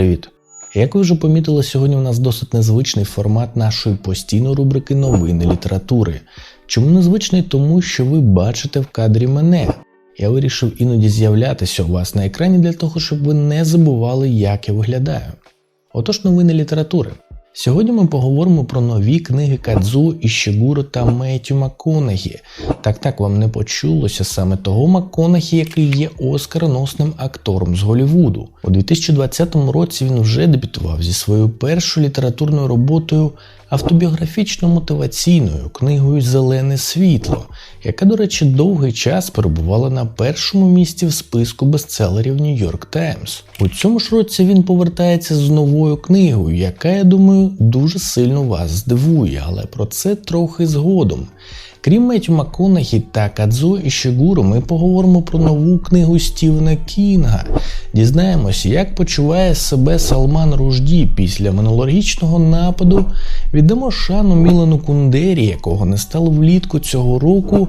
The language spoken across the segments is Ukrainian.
Привіт! Як ви вже помітили, сьогодні у нас досить незвичний формат нашої постійної рубрики новини літератури. Чому незвичний? Тому що ви бачите в кадрі мене. Я вирішив іноді з'являтися у вас на екрані для того, щоб ви не забували, як я виглядаю. Отож, новини літератури. Сьогодні ми поговоримо про нові книги Кадзу Ішігуро та Меттю МакКонахі. Так так вам не почулося саме того МакКонахі, який є оскароносним актором з Голлівуду. У 2020 році він вже дебютував зі своєю першою літературною роботою автобіографічно-мотиваційною книгою Зелене світло, яка, до речі, довгий час перебувала на першому місці в списку бестселерів York Times. У цьому ж році він повертається з новою книгою, яка, я думаю, дуже сильно вас здивує, але про це трохи згодом. Крім Меттю МакКонахі та Кадзо Ішигуро, ми поговоримо про нову книгу Стівена Кінга. Дізнаємося, як почуває себе Салман Ружді після минулорічного нападу. Віддамо шану Мілану Кундері, якого не стало влітку цього року.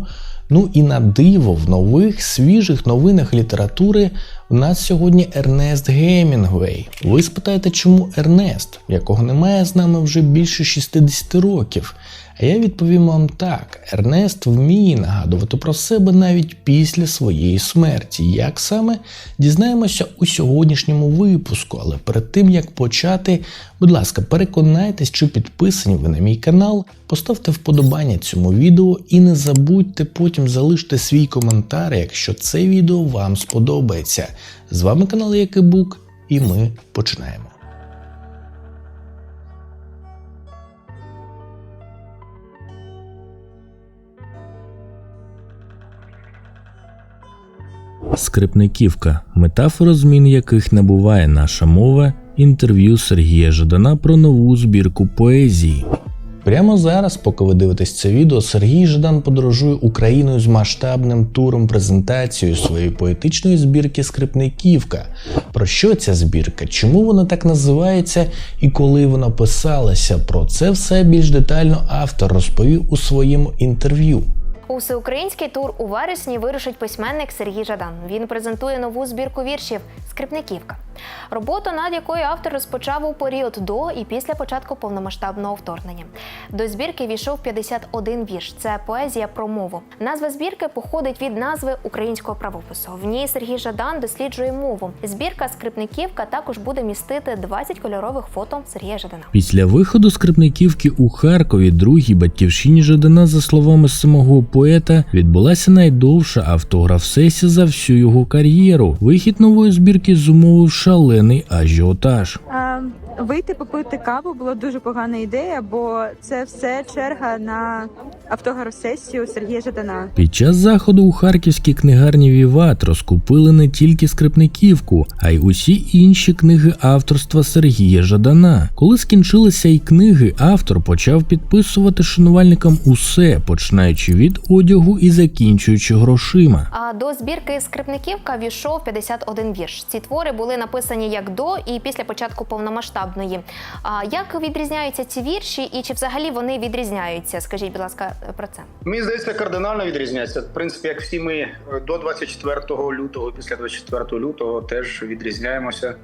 Ну і на диво в нових свіжих новинах літератури у нас сьогодні Ернест Гемінгвей. Ви спитаєте, чому Ернест, якого немає з нами вже більше 60 років? А я відповім вам так: Ернест вміє нагадувати про себе навіть після своєї смерті. Як саме дізнаємося у сьогоднішньому випуску. Але перед тим як почати, будь ласка, переконайтесь, чи підписані ви на мій канал, поставте вподобання цьому відео і не забудьте потім залишити свій коментар, якщо це відео вам сподобається. З вами канал Якибук, і ми починаємо. Скрипниківка, метафора змін яких набуває наша мова, інтерв'ю Сергія Жадана про нову збірку поезії. Прямо зараз, поки ви дивитесь це відео, Сергій Жадан подорожує Україною з масштабним туром презентацією своєї поетичної збірки Скрипниківка. Про що ця збірка? Чому вона так називається і коли вона писалася? Про це все більш детально автор розповів у своєму інтерв'ю. У всеукраїнський тур у вересні вирушить письменник Сергій Жадан. Він презентує нову збірку віршів Скрипниківка. Роботу, над якою автор розпочав у період до і після початку повномасштабного вторгнення. До збірки війшов 51 вірш. Це поезія про мову. Назва збірки походить від назви українського правопису. В ній Сергій Жадан досліджує мову. Збірка Скрипниківка також буде містити 20 кольорових фото Сергія Жадана. Після виходу скрипниківки у Харкові, другій батьківщині Жадана, за словами самого поета, відбулася найдовша автограф-сесія за всю його кар'єру. Вихід нової збірки зумовив шалений ажіотаж. А, вийти попити каву було дуже погана ідея, бо це все черга на автограф-сесію Сергія Жадана. Під час заходу у харківській книгарні Віват розкупили не тільки скрипниківку, а й усі інші книги авторства Сергія Жадана. Коли скінчилися й книги, автор почав підписувати шанувальникам усе, починаючи від одягу і закінчуючи грошима. А до збірки Скрипниківка війшов 51 вірш. Ці твори були написані як до і після початку повномасштабної. А як відрізняються ці вірші, і чи взагалі вони відрізняються? Скажіть, будь ласка, про це. Мені здається, кардинально відрізняється. В принципі, як всі ми е, до 24 лютого, після 24 лютого теж відрізняємося,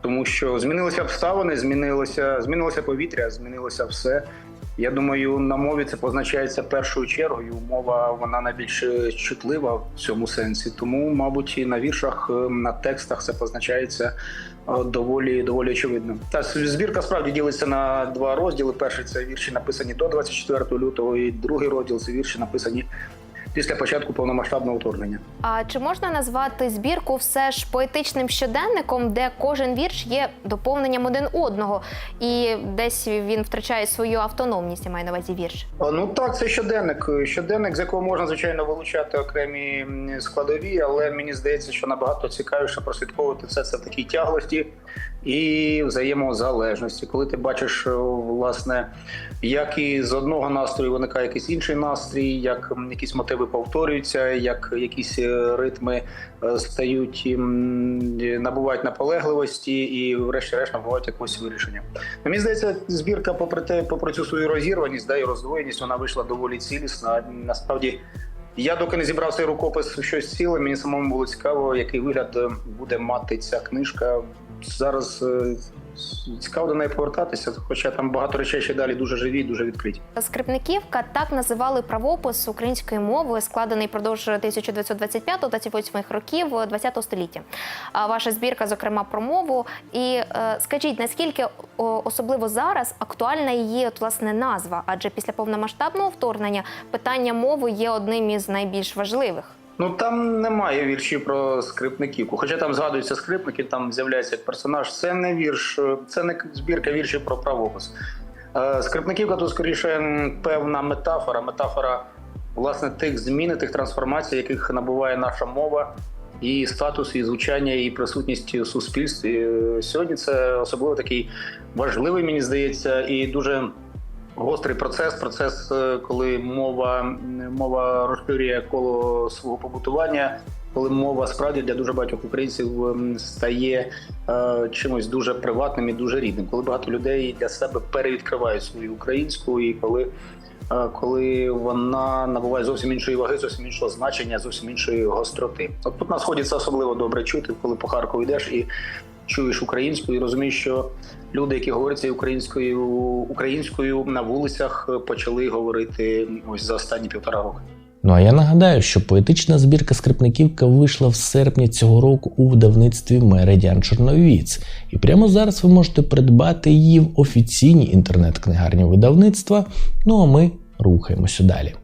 тому що змінилися обставини, змінилося, змінилося повітря, змінилося все. Я думаю, на мові це позначається першою чергою. Мова вона найбільш чутлива в цьому сенсі. Тому, мабуть, і на віршах, е, на текстах це позначається е, доволі доволі очевидно. Та збірка справді ділиться на два розділи. Перший це вірші написані до 24 лютого, і другий розділ це вірші написані після початку повномасштабного вторгнення. А чи можна назвати збірку все ж поетичним щоденником, де кожен вірш є доповненням один одного, і десь він втрачає свою автономність, я маю на увазі вірш? Ну так, це щоденник. Щоденник, з якого можна звичайно вилучати окремі складові, але мені здається, що набагато цікавіше прослідковувати все це в такій тяглості і взаємозалежності. Коли ти бачиш, е, власне, як і з одного настрою виникає якийсь інший настрій, як якісь мотиви повторюються, як якісь е, ритми е, стають набувають наполегливості і, врешті-решт, набувають якогось вирішення. Мені здається, збірка, попри те, попри цю свою розірваність, да, і роздвоєність, вона вийшла доволі цілісна. Насправді, я доки не зібрав цей рукопис щось ціле, мені самому було цікаво, який вигляд буде мати ця книжка зараз е, цікаво до неї повертатися, хоча там багато речей ще далі дуже живі, дуже відкриті. Скрипниківка так називали правопис української мови, складений продовж 1925-28 років ХХ століття. А Ваша збірка, зокрема, про мову. І е, скажіть, наскільки особливо зараз актуальна її от, власне назва? Адже після повномасштабного вторгнення питання мови є одним із найбільш важливих. Ну там немає віршів про скрипниківку. Хоча там згадуються скрипники, там з'являється як персонаж. Це не вірш, це не збірка віршів про правопис. Е, Скрипниківка тут скоріше певна метафора, метафора власне тих змін, тих трансформацій, яких набуває наша мова, і статус, і звучання, і присутність у суспільстві. Е, Сьогодні це особливо такий важливий, мені здається, і дуже гострий процес. Процес, е, коли мова, мова розширює коло свого побутування. Коли мова справді для дуже багатьох українців ем, стає е, чимось дуже приватним і дуже рідним, коли багато людей для себе перевідкривають свою українську, і коли, е, коли вона набуває зовсім іншої ваги, зовсім іншого значення, зовсім іншої гостроти. От тут на сході це особливо добре чути, коли по Харкову йдеш і чуєш українську, і розумієш, що люди, які говорять українською українською на вулицях, е, почали говорити ось за останні півтора роки. Ну а я нагадаю, що поетична збірка скрипниківка вийшла в серпні цього року у видавництві Меридіан Чорновіц. І прямо зараз ви можете придбати її в офіційній інтернет-книгарні видавництва. Ну а ми рухаємося далі.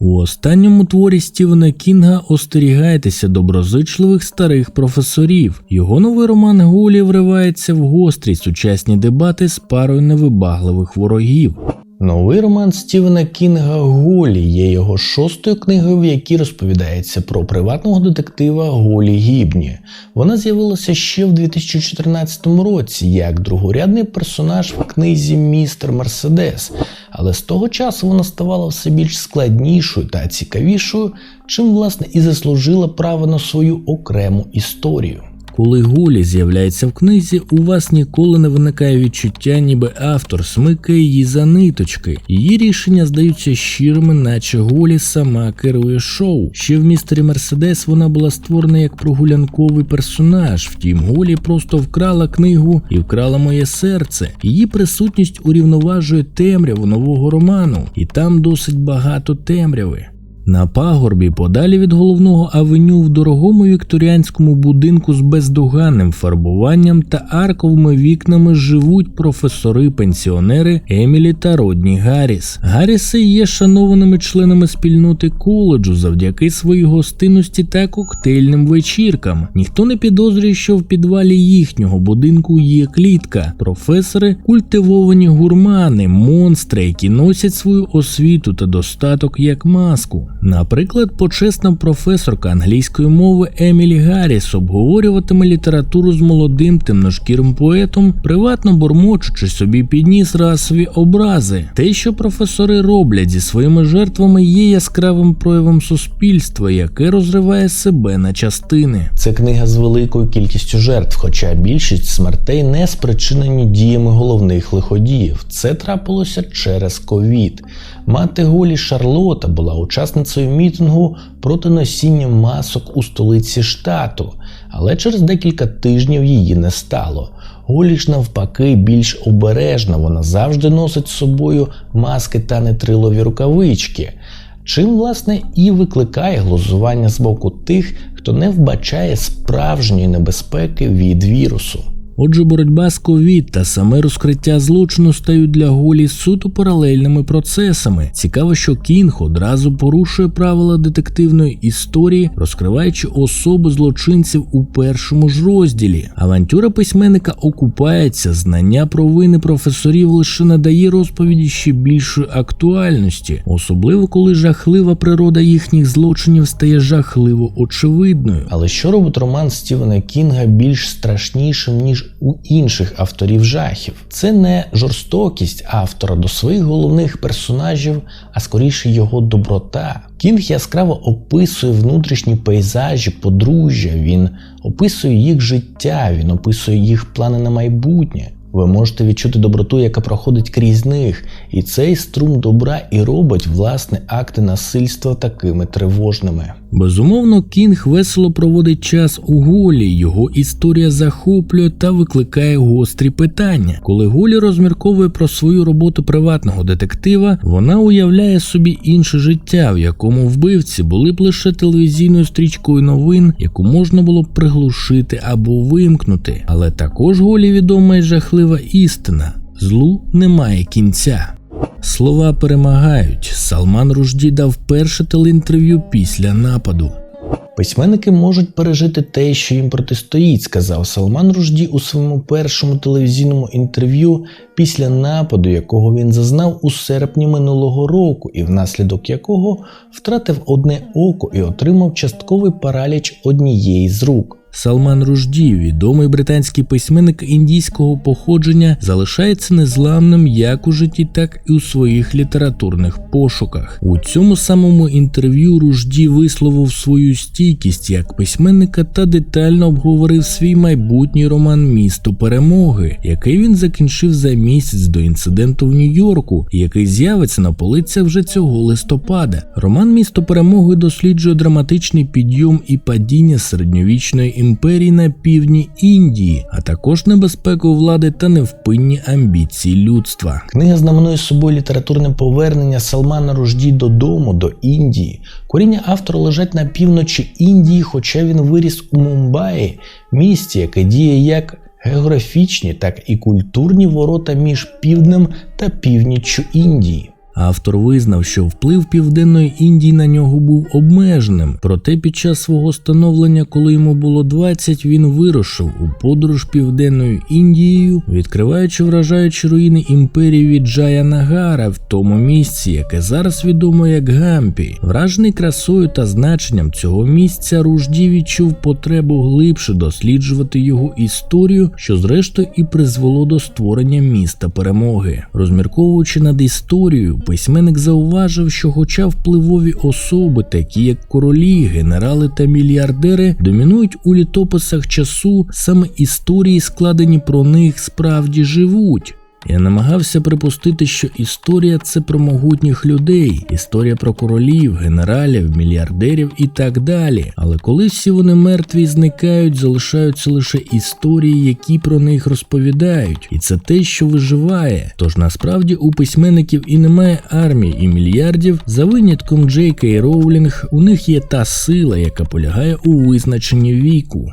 У останньому творі Стівена Кінга остерігайтеся доброзичливих старих професорів. Його новий роман Гулі вривається в гострі сучасні дебати з парою невибагливих ворогів. Новий роман Стівена Кінга Голі є його шостою книгою, в якій розповідається про приватного детектива Голі Гібні. Вона з'явилася ще в 2014 році як другорядний персонаж в книзі Містер Мерседес, але з того часу вона ставала все більш складнішою та цікавішою, чим власне і заслужила право на свою окрему історію. Коли Голі з'являється в книзі, у вас ніколи не виникає відчуття, ніби автор смикає її за ниточки. Її рішення здаються щирими, наче Голі сама керує шоу. Ще в містері Мерседес вона була створена як прогулянковий персонаж. Втім, Голі просто вкрала книгу і вкрала моє серце. Її присутність урівноважує темряву нового роману, і там досить багато темряви. На пагорбі, подалі від головного авеню в дорогому вікторіанському будинку з бездоганним фарбуванням та арковими вікнами живуть професори-пенсіонери Емілі та Родні Гарріс. Гарріси є шанованими членами спільноти коледжу завдяки своїй гостинності та коктейльним вечіркам. Ніхто не підозрює, що в підвалі їхнього будинку є клітка. Професори культивовані гурмани, монстри, які носять свою освіту та достаток як маску. Наприклад, почесна професорка англійської мови Емілі Гарріс обговорюватиме літературу з молодим темношкірим поетом, приватно бормочучи собі підніс расові образи. Те, що професори роблять зі своїми жертвами, є яскравим проявом суспільства, яке розриває себе на частини. Це книга з великою кількістю жертв, хоча більшість смертей не спричинені діями головних лиходіїв. Це трапилося через ковід. Мати Голі Шарлота була учасницею мітингу проти носіння масок у столиці штату, але через декілька тижнів її не стало. Голі ж навпаки більш обережна, вона завжди носить з собою маски та нетрилові рукавички. Чим, власне, і викликає глузування з боку тих, хто не вбачає справжньої небезпеки від вірусу. Отже, боротьба з ковід та саме розкриття злочину стають для Голі суто паралельними процесами. Цікаво, що Кінг одразу порушує правила детективної історії, розкриваючи особи злочинців у першому ж розділі. Авантюра письменника окупається, знання провини професорів лише надає розповіді ще більшої актуальності, особливо коли жахлива природа їхніх злочинів стає жахливо очевидною. Але що робить роман Стівена Кінга більш страшнішим ніж у інших авторів жахів? Це не жорстокість автора до своїх головних персонажів, а скоріше його доброта. Кінг яскраво описує внутрішні пейзажі подружжя. Він описує їх життя, він описує їх плани на майбутнє. Ви можете відчути доброту, яка проходить крізь них, і цей струм добра і робить власне акти насильства такими тривожними. Безумовно, Кінг весело проводить час у Голі. Його історія захоплює та викликає гострі питання. Коли Голі розмірковує про свою роботу приватного детектива, вона уявляє собі інше життя, в якому вбивці були б лише телевізійною стрічкою новин, яку можна було б приглушити або вимкнути. Але також Голі відома й жахлива істина: злу немає кінця. Слова перемагають. Салман Ружді дав перше телеінтерв'ю після нападу. Письменники можуть пережити те, що їм протистоїть, сказав Салман Ружді у своєму першому телевізійному інтерв'ю після нападу, якого він зазнав у серпні минулого року, і внаслідок якого втратив одне око і отримав частковий параліч однієї з рук. Салман Ружді, відомий британський письменник індійського походження, залишається незламним як у житті, так і у своїх літературних пошуках. У цьому самому інтерв'ю Ружді висловив свою стійкість як письменника та детально обговорив свій майбутній роман Місто перемоги, який він закінчив за місяць до інциденту в Нью-Йорку, який з'явиться на полицях вже цього листопада. Роман Місто перемоги досліджує драматичний підйом і падіння середньовічної імперії на півдні Індії, а також небезпеку влади та невпинні амбіції людства. Книга знаменує собою літературне повернення Салмана Ружді додому до Індії. Коріння автора лежать на півночі Індії, хоча він виріс у Мумбаї, місті, яке діє як географічні, так і культурні ворота між півднем та північчю Індії. Автор визнав, що вплив Південної Індії на нього був обмеженим, проте під час свого становлення, коли йому було 20, він вирушив у подорож Південною Індією, відкриваючи вражаючі руїни імперії від Джая Нагара в тому місці, яке зараз відомо як Гампі. Вражений красою та значенням цього місця Ружді відчув потребу глибше досліджувати його історію, що зрештою і призвело до створення міста перемоги. Розмірковуючи над історією, письменник зауважив, що, хоча впливові особи, такі як королі, генерали та мільярдери, домінують у літописах часу, саме історії, складені про них, справді живуть. Я намагався припустити, що історія це про могутніх людей, історія про королів, генералів, мільярдерів і так далі. Але коли всі вони мертві і зникають, залишаються лише історії, які про них розповідають, і це те, що виживає. Тож насправді у письменників і немає армії і мільярдів. За винятком Джей Кей Роулінг, у них є та сила, яка полягає у визначенні віку.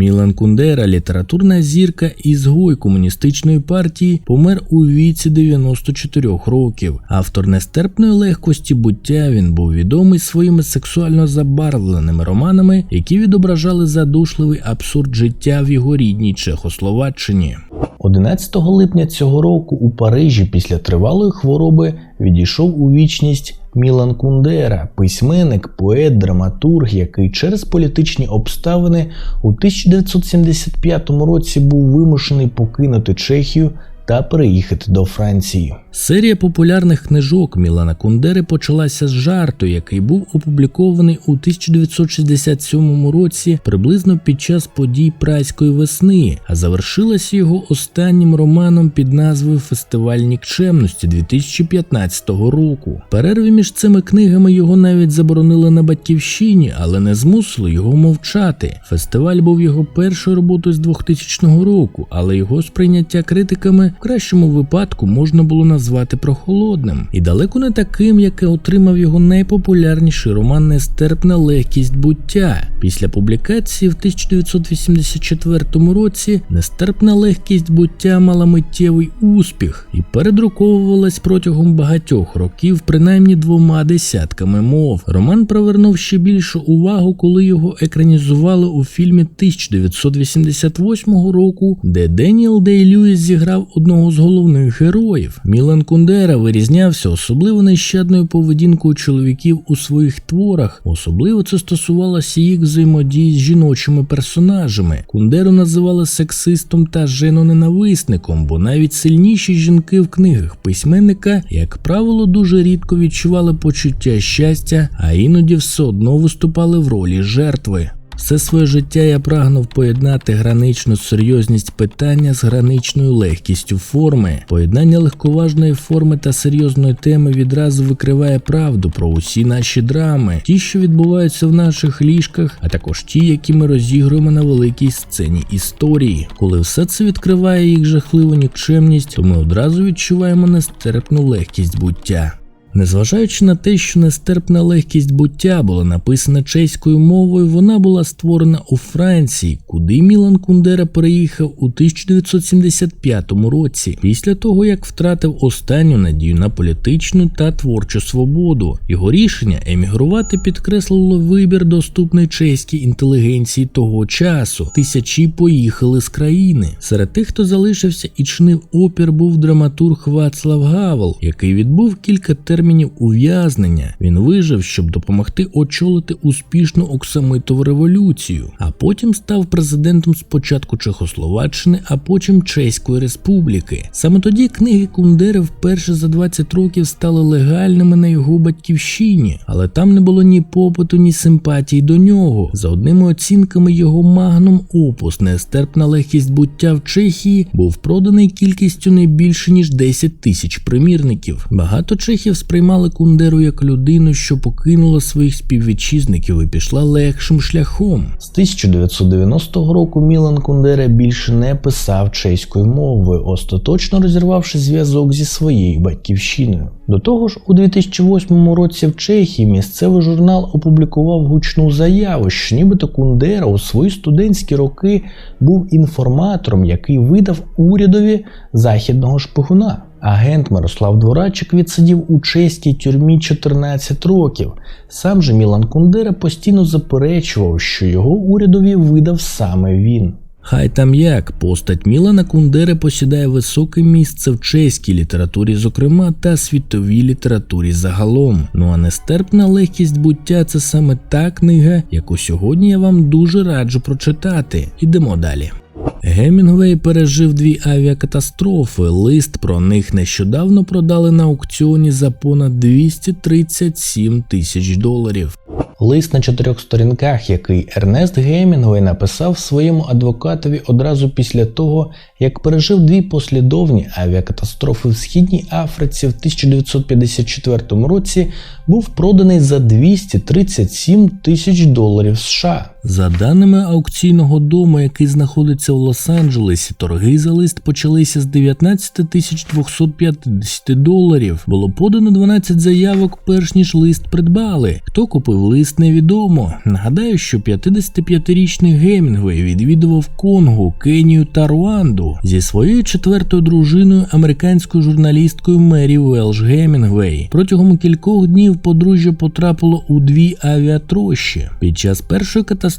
Мілан Кундера, літературна зірка і згой комуністичної партії, помер у віці 94 років. Автор нестерпної легкості буття він був відомий своїми сексуально забарвленими романами, які відображали задушливий абсурд життя в його рідній Чехословаччині. 11 липня цього року у Парижі після тривалої хвороби відійшов у вічність Мілан Кундера, письменник, поет, драматург, який через політичні обставини у 1975 році був вимушений покинути Чехію та переїхати до Франції. Серія популярних книжок Мілана Кундери почалася з жарту, який був опублікований у 1967 році приблизно під час подій Прайської весни, а завершилася його останнім романом під назвою Фестиваль нікчемності 2015 року. Перерві між цими книгами його навіть заборонили на батьківщині, але не змусили його мовчати. Фестиваль був його першою роботою з 2000 року, але його сприйняття критиками кращому випадку можна було назвати прохолодним і далеко не таким, яке отримав його найпопулярніший роман Нестерпна легкість буття. Після публікації в 1984 році Нестерпна легкість буття мала миттєвий успіх і передруковувалась протягом багатьох років, принаймні двома десятками мов. Роман привернув ще більшу увагу, коли його екранізували у фільмі 1988 року, де Деніел Дей Льюіс зіграв одного з головних героїв. Мілан Кундера вирізнявся особливо нещадною поведінкою чоловіків у своїх творах. Особливо це стосувалося їх взаємодії з жіночими персонажами. Кундеру називали сексистом та женоненависником, бо навіть сильніші жінки в книгах письменника, як правило, дуже рідко відчували почуття щастя, а іноді все одно виступали в ролі жертви. Все своє життя я прагнув поєднати граничну серйозність питання з граничною легкістю форми. Поєднання легковажної форми та серйозної теми відразу викриває правду про усі наші драми, ті, що відбуваються в наших ліжках, а також ті, які ми розігруємо на великій сцені історії. Коли все це відкриває їх жахливу нікчемність, то ми одразу відчуваємо нестерпну легкість буття. Незважаючи на те, що нестерпна легкість буття була написана чеською мовою, вона була створена у Франції, куди Мілан Кундера переїхав у 1975 році, після того як втратив останню надію на політичну та творчу свободу. Його рішення емігрувати підкреслило вибір доступний чеській інтелігенції того часу. Тисячі поїхали з країни. Серед тих, хто залишився і чинив опір, був драматург Вацлав Гавел, який відбув кілька термінів ув'язнення. Він вижив, щоб допомогти очолити успішну оксамитову революцію, а потім став президентом спочатку Чехословаччини, а потім Чеської Республіки. Саме тоді книги Кундери вперше за 20 років стали легальними на його батьківщині, але там не було ні попиту, ні симпатії до нього. За одними оцінками його магнум опус нестерпна легкість буття в Чехії був проданий кількістю не більше ніж 10 тисяч примірників. Багато чехів сприймали Кундеру як людину, що покинула своїх співвітчизників і пішла легшим шляхом. З 1990 року Мілан Кундера більше не писав чеською мовою, остаточно розірвавши зв'язок зі своєю батьківщиною. До того ж, у 2008 році в Чехії місцевий журнал опублікував гучну заяву, що нібито Кундера у свої студентські роки був інформатором, який видав урядові західного шпигуна. Агент Мирослав Дворачик відсидів у чеській тюрмі 14 років. Сам же Мілан Кундера постійно заперечував, що його урядові видав саме він. Хай там як постать Мілана Кундери посідає високе місце в чеській літературі, зокрема, та світовій літературі загалом. Ну а нестерпна легкість буття це саме та книга, яку сьогодні я вам дуже раджу прочитати. Ідемо далі. Гемінгвей пережив дві авіакатастрофи. Лист про них нещодавно продали на аукціоні за понад 237 тисяч доларів. Лист на чотирьох сторінках, який Ернест Гемінгвей написав своєму адвокатові одразу після того, як пережив дві послідовні авіакатастрофи в Східній Африці в 1954 році, був проданий за 237 тисяч доларів США. За даними аукційного дому, який знаходиться у Лос-Анджелесі, торги за лист почалися з 19 тисяч 250 доларів. Було подано 12 заявок, перш ніж лист придбали. Хто купив лист, невідомо. Нагадаю, що 55-річний Гемінгвей відвідував Конго, Кенію та Руанду зі своєю четвертою дружиною, американською журналісткою Мері Велш Гемінгвей. Протягом кількох днів подружжя потрапило у дві авіатрощі. Під час першої катастрофи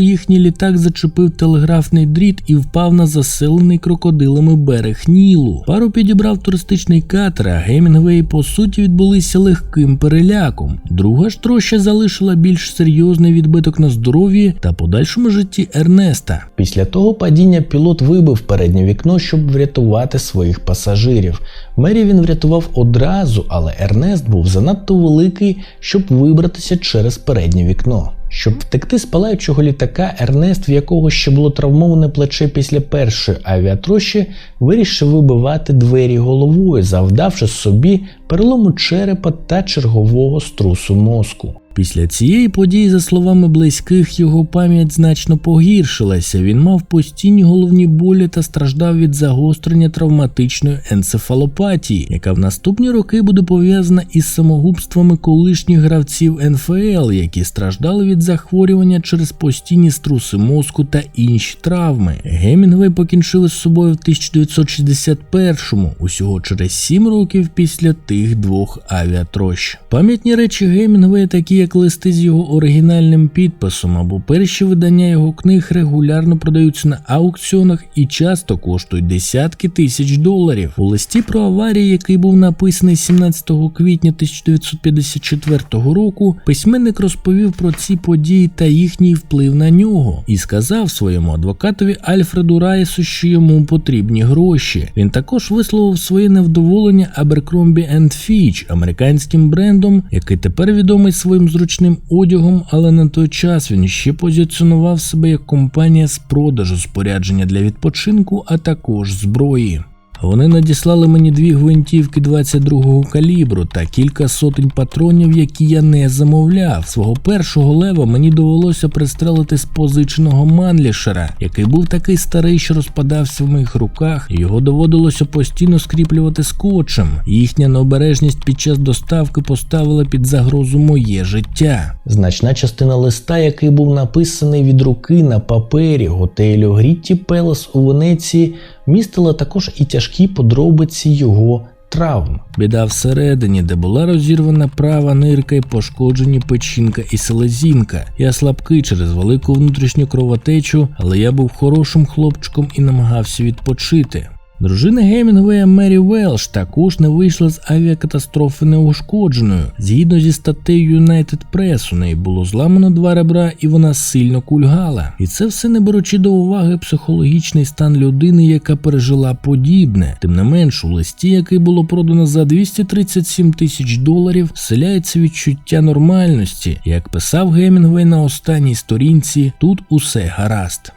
їхній літак зачепив телеграфний дріт і впав на заселений крокодилами берег Нілу. Пару підібрав туристичний катер, а Гемінгвей по суті відбулися легким переляком. Друга ж троща залишила більш серйозний відбиток на здоров'ї та подальшому житті Ернеста. Після того падіння пілот вибив переднє вікно, щоб врятувати своїх пасажирів. Мері він врятував одразу, але Ернест був занадто великий, щоб вибратися через переднє вікно. Щоб втекти з палаючого літака, Ернест, в якого ще було травмоване плече після першої авіатрощі, вирішив вибивати двері головою, завдавши собі перелому черепа та чергового струсу мозку. Після цієї події, за словами близьких, його пам'ять значно погіршилася. Він мав постійні головні болі та страждав від загострення травматичної енцефалопатії, яка в наступні роки буде пов'язана із самогубствами колишніх гравців НФЛ, які страждали від захворювання через постійні струси мозку та інші травми. Гемінгвей покінчили з собою в 1961-му, усього через 7 років після тих двох авіатрощ. Пам'ятні речі Гемінгвея, такі як листи з його оригінальним підписом або перші видання його книг регулярно продаються на аукціонах і часто коштують десятки тисяч доларів. У листі про аварії, який був написаний 17 квітня 1954 року, письменник розповів про ці події та їхній вплив на нього і сказав своєму адвокатові Альфреду Райсу, що йому потрібні гроші. Він також висловив своє невдоволення Abercrombie Fitch, американським брендом, який тепер відомий своїм зручним одягом, але на той час він ще позиціонував себе як компанія з продажу спорядження для відпочинку, а також зброї. Вони надіслали мені дві гвинтівки 22-го калібру та кілька сотень патронів, які я не замовляв. Свого першого лева мені довелося пристрелити з позиченого манлішера, який був такий старий, що розпадався в моїх руках, його доводилося постійно скріплювати скотчем. Їхня необережність під час доставки поставила під загрозу моє життя. Значна частина листа, який був написаний від руки на папері готелю Грітті Пелес у Венеції, містила також і тяжкі подробиці його травм. Біда всередині, де була розірвана права нирка і пошкоджені печінка і селезінка. Я слабкий через велику внутрішню кровотечу, але я був хорошим хлопчиком і намагався відпочити. Дружина Гемінгвея Мері Велш також не вийшла з авіакатастрофи неушкодженою. Згідно зі статтею United Press, у неї було зламано два ребра і вона сильно кульгала. І це все не беручи до уваги психологічний стан людини, яка пережила подібне. Тим не менш, у листі, який було продано за 237 тисяч доларів, вселяється відчуття нормальності. Як писав Гемінгвей на останній сторінці, тут усе гаразд.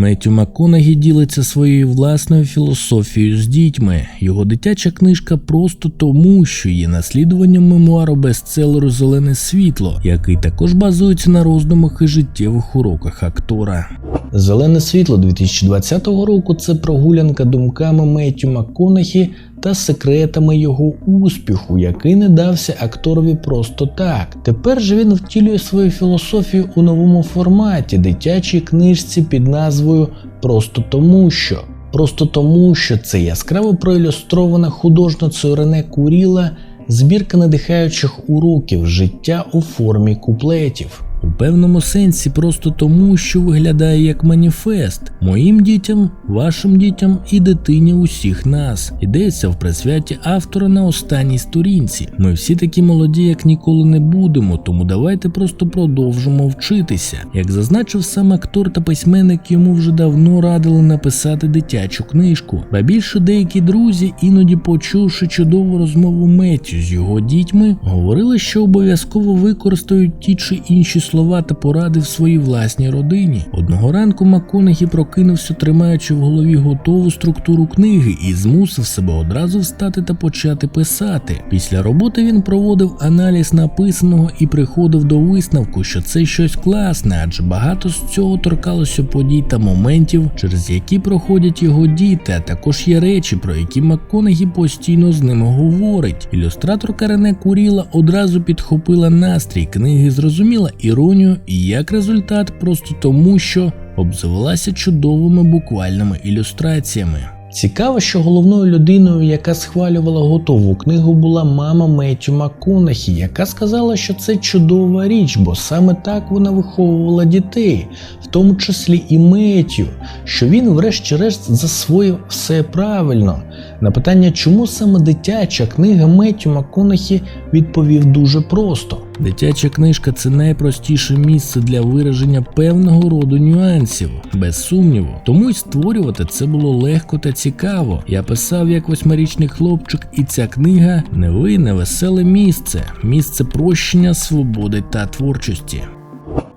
Меттю Маконагі ділиться своєю власною філософією з дітьми. Його дитяча книжка просто тому, що є наслідуванням мемуару бестселеру Зелене світло, який також базується на роздумах і життєвих уроках актора. Зелене світло 2020 року це прогулянка думками Меттю МакКонахі та секретами його успіху, який не дався акторові просто так. Тепер же він втілює свою філософію у новому форматі дитячій книжці під назвою Просто тому що. Просто тому, що це яскраво проілюстрована художницею Рене Куріла збірка надихаючих уроків життя у формі куплетів. У певному сенсі просто тому, що виглядає як маніфест моїм дітям, вашим дітям і дитині усіх нас. Йдеться в присвяті автора на останній сторінці. Ми всі такі молоді, як ніколи не будемо, тому давайте просто продовжимо вчитися. Як зазначив сам актор та письменник, йому вже давно радили написати дитячу книжку. Ба більше деякі друзі, іноді почувши чудову розмову Меттю з його дітьми, говорили, що обов'язково використають ті чи інші слова та поради в своїй власній родині. Одного ранку МакКонахі прокинувся, тримаючи в голові готову структуру книги, і змусив себе одразу встати та почати писати. Після роботи він проводив аналіз написаного і приходив до висновку, що це щось класне, адже багато з цього торкалося подій та моментів, через які проходять його діти, а також є речі, про які МакКонахі постійно з ними говорить. Ілюстраторка Рене Куріла одразу підхопила настрій книги, зрозуміла іронію і як результат, просто тому, що обзавелася чудовими буквальними ілюстраціями. Цікаво, що головною людиною, яка схвалювала готову книгу, була мама Меттю МакКонахі, яка сказала, що це чудова річ, бо саме так вона виховувала дітей, в тому числі і Меттю, що він, врешті-решт, засвоїв все правильно. На питання, чому саме дитяча книга Меттю МакКонахі відповів дуже просто. Дитяча книжка це найпростіше місце для вираження певного роду нюансів, без сумніву. Тому й створювати це було легко та цікаво. Я писав як восьмирічний хлопчик, і ця книга невинне, веселе місце, місце прощення, свободи та творчості.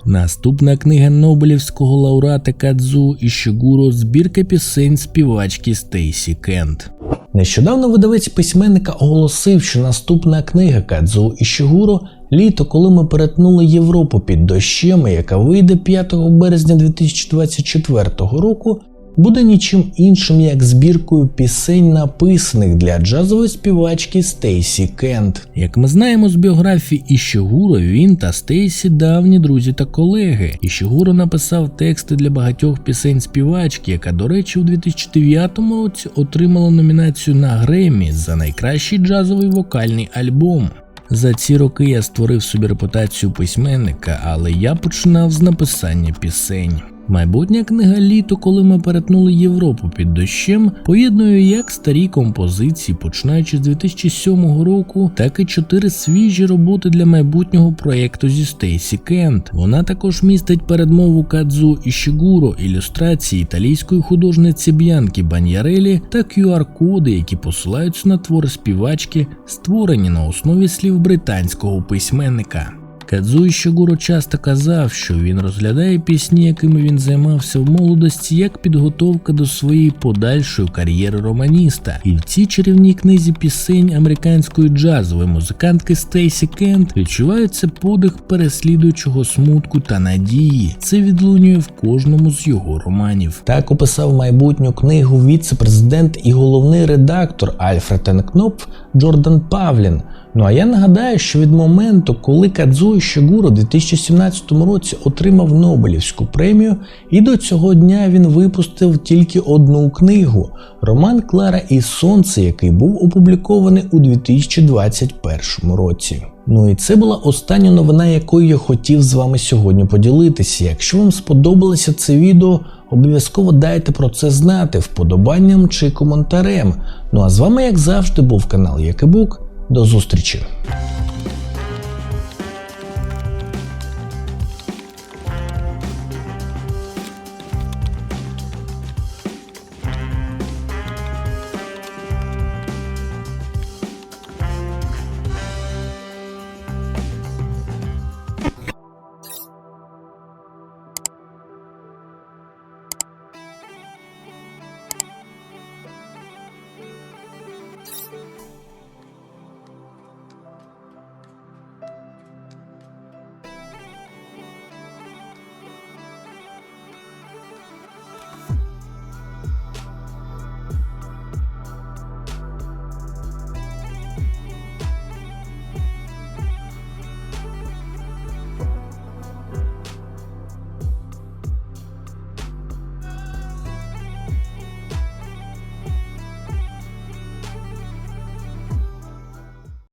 Наступна книга Нобелівського лауреата Кадзу Ішігуро збірка пісень співачки Стейсі Кент. Нещодавно видавець письменника оголосив, що наступна книга Кадзу Ішігуро Літо, коли ми перетнули Європу під дощами, яка вийде 5 березня 2024 року, буде нічим іншим як збіркою пісень, написаних для джазової співачки Стейсі Кент. Як ми знаємо з біографії Ішігуро, він та Стейсі давні друзі та колеги. Ішігуро написав тексти для багатьох пісень співачки, яка, до речі, у 2009 році отримала номінацію на Греммі за найкращий джазовий вокальний альбом. За ці роки я створив собі репутацію письменника, але я починав з написання пісень. Майбутня книга літо, коли ми перетнули Європу під дощем, поєднує як старі композиції, починаючи з 2007 року, так і чотири свіжі роботи для майбутнього проєкту зі Стейсі Кент. Вона також містить передмову Кадзу Ішігуро, ілюстрації італійської художниці Б'янки Баньярелі та QR-коди, які посилаються на твори співачки, створені на основі слів британського письменника. Кадзуї Щогуро часто казав, що він розглядає пісні, якими він займався в молодості, як підготовка до своєї подальшої кар'єри романіста. І в цій чарівній книзі пісень американської джазової музикантки Стейсі Кент відчувається подих переслідуючого смутку та надії. Це відлунює в кожному з його романів. Так описав майбутню книгу віце-президент і головний редактор Альфред Енкнопф Джордан Павлін. Ну а я нагадаю, що від моменту, коли Кадзуї Щогуро у 2017 році отримав Нобелівську премію, і до цього дня він випустив тільки одну книгу роман Клара і Сонце, який був опублікований у 2021 році. Ну і це була остання новина, якою я хотів з вами сьогодні поділитися. Якщо вам сподобалося це відео, обов'язково дайте про це знати вподобанням чи коментарем. Ну а з вами, як завжди, був канал Якибук. До зустрічі!